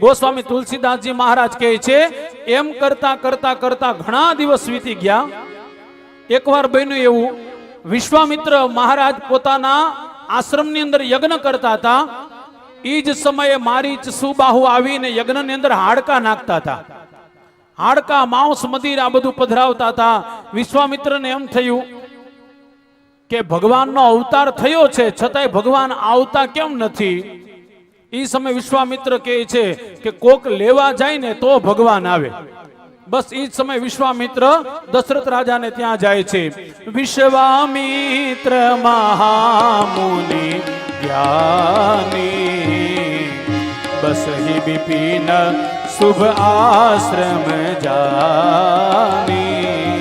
ગોસ્વામી તુલસીદાસજી મહારાજ કહે છે, એમ કરતા કરતા કરતા ઘણા દિવસ વીતી ગયા. એકવાર બન્યું એવું. વિશ્વામિત્ર મહારાજ પોતાના આશ્રમની અંદર યજ્ઞ કરતા હતા. એ જ સમયે મારી સુબાહુ આવીને યજ્ઞની અંદર હાડકા નાખતા હતા. હાડકા, માંસ, મદિર આ બધું પધરાવતા હતા. વિશ્વામિત્રને એમ થયું કે ભગવાનનો અવતાર થયો છે, છતાંય ભગવાન આવતા કેમ નથી? એ સમય વિશ્વામિત્ર કહે છે કે કોક લેવા જાય ને તો ભગવાન આવે. બસ એ જ સમય વિશ્વામિત્ર દશરથ રાજાને ત્યાં જાય છે. વિશ્વામિત્ર મહામુનિ જ્ઞાની, બસ હિ બિપિન શુભ આશ્રમ જાની.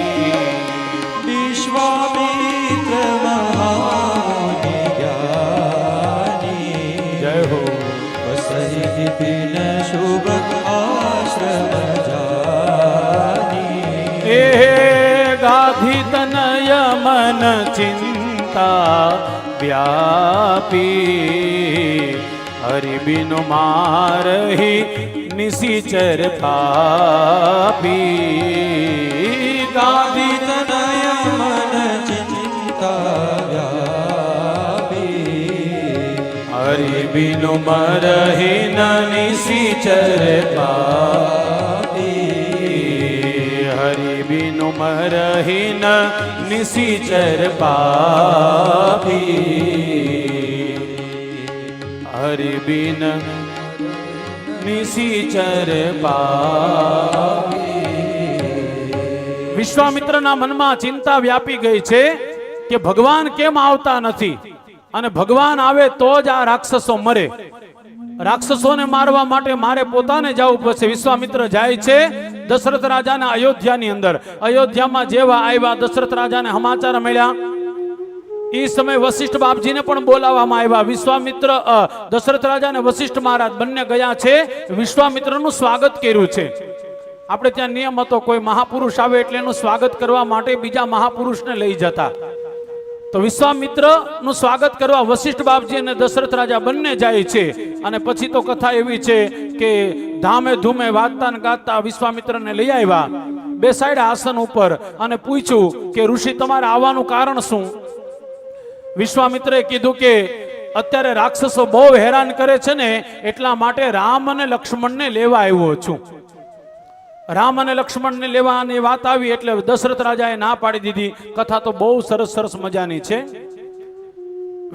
વિપિન શુભ આશ્રમ જાની એ ગાધી તનય મન ચિંતા વ્યાપી હરિ બિનુ મારહી નિશિચર પાપી ગાધી હરિ બિનુ મરહી ન નિશિચર પાપી હરિ બિનુ મરહી ન નિશિચર પાપી હરિ બિન નિશિચર પાપી વિશ્વામિત્રના મનમાં ચિંતા વ્યાપી ગઈ છે કે ભગવાન કેમ આવતા નથી? અને ભગવાન આવે તો જ આ રાક્ષસો મરે. રાક્ષસોને મારવા માટે મારે પોતાને જવું પડશે. વિશ્વામિત્ર જાય છે દશરથ રાજાના અયોધ્યાની અંદર. અયોધ્યામાં જેવા આવ્યા, દશરથ રાજાને સમાચાર મળ્યા. એ સમય વશિષ્ઠ બાપજીને પણ બોલાવવામાં આવ્યા. વિશ્વામિત્ર દશરથ રાજા અને વશિષ્ઠ મહારાજ બંને ગયા છે. વિશ્વામિત્રનું સ્વાગત કર્યું છે. આપણે ત્યાં નિયમ હતો, કોઈ મહાપુરુષ આવે એટલે એનું સ્વાગત કરવા માટે બીજા મહાપુરુષને લઈ જતા. તો વિશ્વામિત્રનું સ્વાગત કરવા વશિષ્ઠ બાપજી અને દશરથ રાજા બંને જાય છે. અને પછી તો કથા એવી છે કે ધામે ધૂમે વાતતા ને ગાતા વિશ્વામિત્રને લઈ આવ્યા. બે સાઈડ આસન ઉપર અને પૂછ્યું કે, ઋષિ, તમારે આવવાનું કારણ શું? વિશ્વામિત્રે કીધું કે, અત્યારે રાક્ષસો બહુ હેરાન કરે છે ને, એટલા માટે રામ અને લક્ષ્મણને લેવા આવ્યો છું. રામ અને લક્ષ્મણને લેવાની વાત આવી એટલે દશરથ રાજાએ ના પાડી દીધી. કથા તો બહુ સરસ સરસ મજાની છે.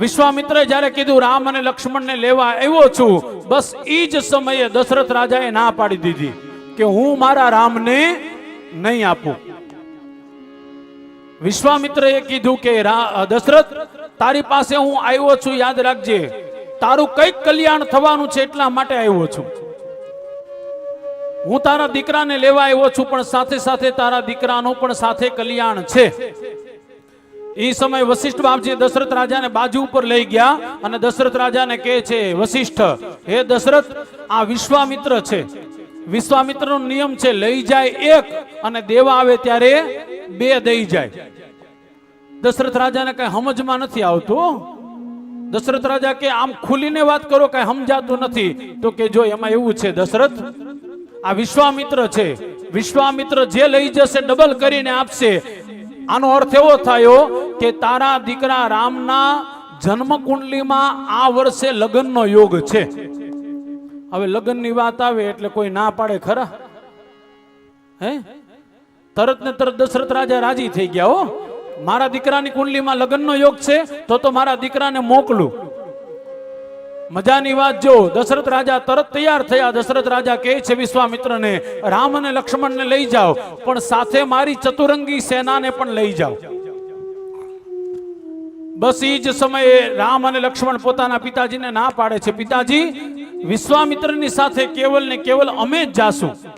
વિશ્વામિત્રે જ્યારે કીધું, રામ અને લક્ષ્મણને લેવા આવ્યો છું, બસ એ જ સમયે દશરથ રાજાએ ના પાડી દીધી કે હું મારા રામને નહીં આપું. વિશ્વામિત્રએ કીધું કે દશરથ, તારી પાસે હું આવ્યો છું, યાદ રાખજે. તારું કંઈક કલ્યાણ થવાનું છે એટલા માટે આવ્યો છું. હું તારા દીકરાને લેવા આવ્યો છું, પણ સાથે સાથે તારા દીકરાનું પણ સાથે કલ્યાણ છે. એ સમય વશિષ્ઠ બાપજી દશરથ રાજાને બાજુ ઉપર લઈ ગયા અને દશરથ રાજાને કહે છે, વશિષ્ઠ, હે દશરથ, આ વિશ્વામિત્ર છે. વિશ્વામિત્રનો નિયમ છે, લઈ જાય એક અને દેવા આવે ત્યારે બે દઈ જાય. દશરથ રાજાને કઈ સમજમાં નથી આવતું. દશરથ રાજા કે, આમ ખુલીને વાત કરો, કઈ સમજાતું નથી. તો કે, જો એમાં એવું છે દશરથ આ વિશ્વામિત્ર છે. વિશ્વામિત્ર જે લઈ જશે, ડબલ કરીને આપશે. આનો અર્થ એવો થયો કે તારા દીકરા રામના જન્મ કુંડલીમાં આ વર્ષે લગ્નનો યોગ છે. હવે લગ્નની વાત આવે એટલે કોઈ ના પાડે ખરા? હે? તરત ને તરત દશરથ રાજા રાજી થઈ ગયા હો. મારા દીકરાની કુંડલીમાં લગ્નનો યોગ છે, તો તો મારા દીકરાને મોકલું. મજાની વાત જો, દશરથ રાજા તરત તૈયાર થયા. દશરથ રાજા કહે છે, વિશ્વામિત્રને રામ અને લક્ષ્મણને લઈ જાઓ, પણ સાથે મારી ચતુરંગી સેનાને પણ લઈ જાઓ. બસ એ જ સમયે રામ અને લક્ષ્મણ પોતાના પિતાજીને ના પાડે છે. પિતાજી, વિશ્વામિત્રની સાથે કેવલ ને કેવલ અમે જ જાશું.